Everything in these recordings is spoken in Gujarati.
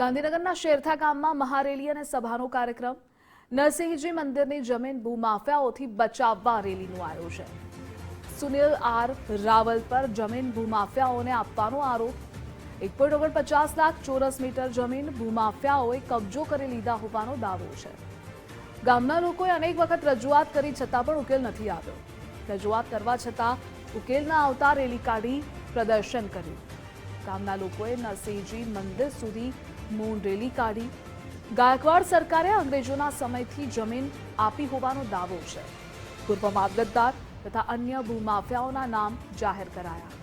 ગાંધીનગરના શેરથા ગામમાં મહારેલી અને સભાનો કાર્યક્રમ. નરસિંહજી મંદિરની જમીન ભૂમાફિયાઓથી બચાવવા રેલીનું આયોજન. સુનિલ આર રાવલ પર જમીન ભૂમાફિયાઓને આપવાનો આરોપ. એક પોઈન્ટ ઓગણપચાસ લાખ ચોરસ મીટર જમીન ભૂમાફિયાઓએ કબજો કરી લીધા હોવાનો દાવો છે. ગામના લોકોએ અનેક વખત રજૂઆત કરી છતાં પણ ઉકેલ નથી આવ્યો. રજૂઆત કરવા છતાં ઉકેલ ના આવતા રેલી કાઢી પ્રદર્શન કર્યું. ગામના લોકોએ નરસિંહજી મંદિર સુધી મૌન રેલી કાઢી. ગાયકવાડ સરકારે અંગ્રેજોના સમયથી જમીન આપી હોવાનો દાવો છે. પૂર્વ મામલતદાર તથા અન્ય ભૂમાફિયાઓના નામ જાહેર કરાયા.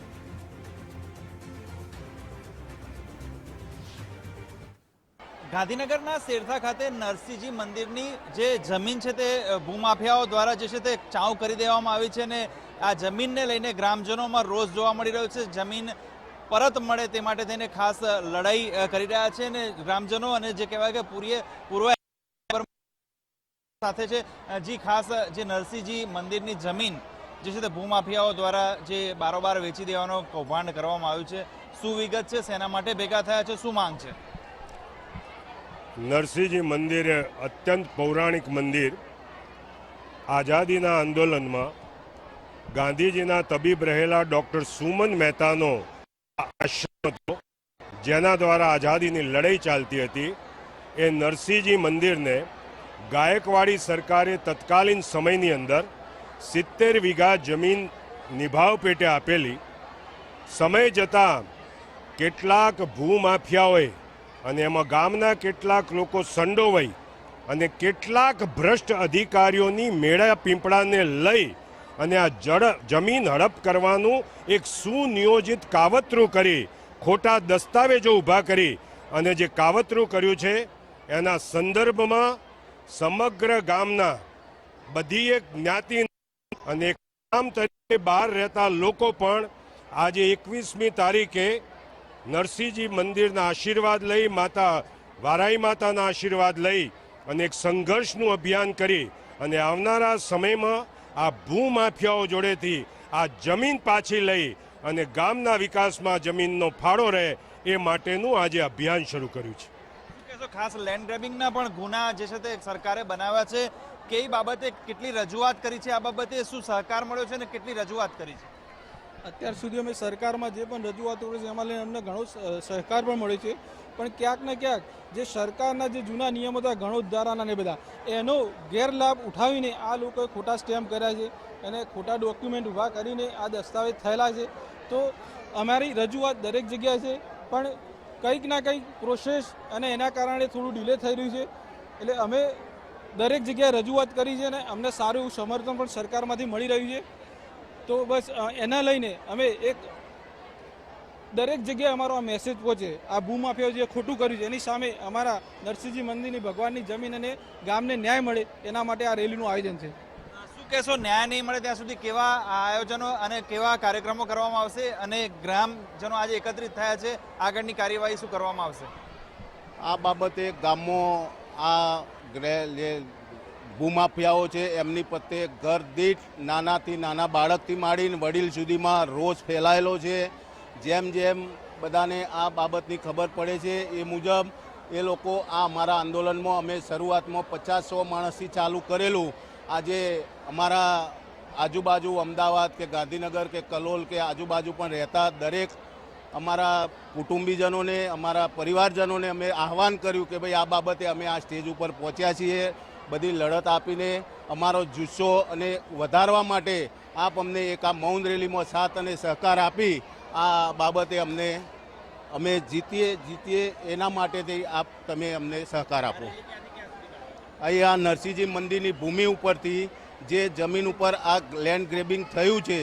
ગાંધીનગરના શેરથા ખાતે નરસિંહજી મંદિરની જે જમીન છે તે ભૂમાફિયાઓ દ્વારા જે છે તે ચાઉ કરી દેવામાં આવી છે અને આ જમીનને લઈને ગ્રામજનોમાં રોષ જોવા મળી રહ્યો છે. જમીન પરત મળે તે માટે થઈને ખાસ લડાઈ કરી રહ્યા છે અને ગ્રામજનો અને જે કહેવાય કે પૂરીએ, પૂર્વ સાથે છે. જી ખાસ જે નરસિંહજી મંદિરની જમીન જે છે તે ભૂમાફિયાઓ દ્વારા જે બારોબાર વેચી દેવાનો કૌભાંડ કરવામાં આવ્યું છે. શું વિગત છે શેના માટે ભેગા થયા છે. શું માંગ છે? નરસિંહજી મંદિર અત્યંત પૌરાણિક મંદિર. આઝાદીના આંદોલનમાં ગાંધીજીના તબીબ રહેલા ડૉક્ટર સુમન મહેતાનો આશ્રમ હતો જેના દ્વારા આઝાદીની લડાઈ ચાલતી હતી, એ નરસિંહજી મંદિરને ગાયકવાડી સરકારે તત્કાલીન સમયની અંદર સિત્તેર વીઘા જમીન નિભાવ પેટે આપેલી. સમય જતાં કેટલાક ભૂમાફિયાઓએ અને એમાં ગામના કેટલાક લોકો સંડોવાઈ અને કેટલાક ભ્રષ્ટ અધિકારીઓની મેળા પીંપળાને લઈ અને આ જડ જમીન હડપ કરવાનું એક સુનિયોજિત કાવતરું કરી, ખોટા દસ્તાવેજો ઊભા કરી અને જે કાવતરું કર્યું છે, એના સંદર્ભમાં સમગ્ર ગામના બધી એક જ્ઞાતિ અને ગામ તરીકે બહાર રહેતા લોકો પણ આજે એકવીસમી તારીખે નરસિંહજી મંદિરના આશીર્વાદ લઈ, માતા વારાઈ માતાના આશીર્વાદ લઈ અને એક સંઘર્ષનું અભિયાન કરી અને આવનારા સમયમાં આ ભૂમાફિયાઓ જોડેથી આ જમીન પાછી લઈ અને ગામના વિકાસમાં જમીનનો ફાળો રહે એ માટેનું આજે અભિયાન શરૂ કર્યું છે. ખાસ લેન્ડ ગ્રેબિંગના પણ ગુના જે છે તે સરકારે બનાવ્યા છે. કઈ બાબતે કેટલી રજૂઆત કરી છે? આ બાબતે શું સહકાર મળ્યો છે અને કેટલી રજૂઆત કરી છે? અત્યાર સુધી અમે સરકારમાં જે પણ રજૂઆતો કરી છે એમાં લઈને અમને ઘણો સહકાર પણ મળ્યો છે. પણ ક્યાંક ને ક્યાંક જે સરકારના જે જૂના નિયમો હતા ઘણો ને બધા, એનો ગેરલાભ ઉઠાવીને આ લોકોએ ખોટા સ્ટેમ્પ કર્યા છે અને ખોટા ડોક્યુમેન્ટ ઊભા કરીને આ દસ્તાવેજ થયેલા છે. તો અમારી રજૂઆત દરેક જગ્યાએ છે, પણ કંઈક ના કંઈક પ્રોસેસ અને એના કારણે થોડું ડિલે થઈ રહ્યું છે. એટલે અમે દરેક જગ્યાએ રજૂઆત કરી છે અને અમને સારું એવું સમર્થન પણ સરકારમાંથી મળી રહ્યું છે. તો બસ એના લઈને અમે એક દરેક જગ્યાએ અમારો આ મેસેજ પહોંચે. આ ભૂમાફિયાઓ જે ખોટું કર્યું છે એની સામે અમારા નરસિંહજી મંદિરની ભગવાનની જમીન અને ગામને ન્યાય મળે એના માટે આ રેલીનું આયોજન છે. શું કહેશો ન્યાય નહીં મળે ત્યાં સુધી કેવા આયોજનો અને કેવા કાર્યક્રમો કરવામાં આવશે અને ગ્રામજનો આજે એકત્રિત થયા છે? આગળની કાર્યવાહી શું કરવામાં આવશે? આ બાબતે ગામમાં આ ગ્રે જે ભૂમાફિયાઓ છે એમની પ્રત્યે ઘર દીઠ નાનાથી નાના બાળકથી માંડીને વડીલ સુધીમાં રોષ ફેલાયેલો છે. જેમ જેમ બધાને આ બાબતની ખબર પડે છે, એ મુજબ એ લોકો આ અમારા આંદોલનમાં અમે શરૂઆતમાં પચાસ માણસથી ચાલુ કરેલું. આજે અમારા આજુબાજુ અમદાવાદ કે ગાંધીનગર કે કલોલ કે આજુબાજુ પણ રહેતા દરેક અમારા કુટુંબીજનોને, અમારા પરિવારજનોને અમે આહવાન કર્યું કે ભાઈ આ બાબતે અમે આ સ્ટેજ ઉપર પહોંચ્યા છીએ. બધી લડત આપીને અમારો જુસ્સો અને વધારવા માટે આપ અમને એક આ મૌન રેલીમાં સાથ અને સહકાર આપી આ બાબતે અમને, અમે જીતીએ જીતીએ એના માટેથી આપ તમે અમને સહકાર આપો. અહીંયા નરસિંહજી મંદિરની ભૂમિ ઉપરથી જે જમીન ઉપર આ લેન્ડ ગ્રેબિંગ થયું છે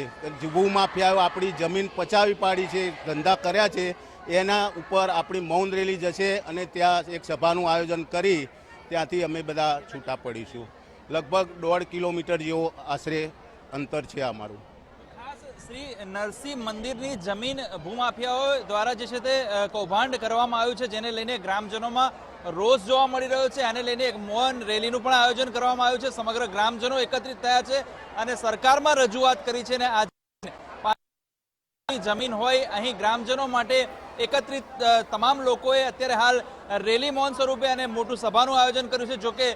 ભૂમાફિયાઓ આપણી જમીન પચાવી પાડી છે, ધંધા કર્યા છે, એના ઉપર આપણી મૌન રેલી જશે અને ત્યાં એક સભાનું આયોજન કરી ત્યાંથી અમે બધા છૂટા પડીશું. લગભગ દોઢ કિલોમીટર જેવો આશરે અંતર છે અમારું. શ્રી નરસિંહ મંદિરની જમીન ભૂમાફિયાઓ દ્વારા જે છે તે કૌભાંડ કરવામાં આવ્યું છે, જેને લઈને ગ્રામજનોમાં રોષ જોવા મળી રહ્યો છે, આને લઈને એક મૌન રેલીનું પણ આયોજન કરવામાં આવ્યું છે, સમગ્ર ગ્રામજનો એકત્રિત થયા છે અને સરકારમાં રજૂઆત કરી છે ને આજે જમીન હોય, અહીં ગ્રામજનો માટે એકત્રિત તમામ લોકોએ અત્યારે હાલ રેલી મૌન સ્વરૂપે અને મોટું સભાનું આયોજન કર્યું છે, જોકે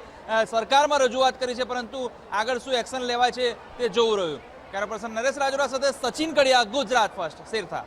સરકારમાં રજૂઆત કરી છે, પરંતુ આગળ શું એક્શન લેવાય છે તે જોવું રહ્યું. કેમેરા પર્સન નરેશ રાજોરા સાથે સચિન કડિયા ગુજરાત ફર્સ્ટ. શેરથા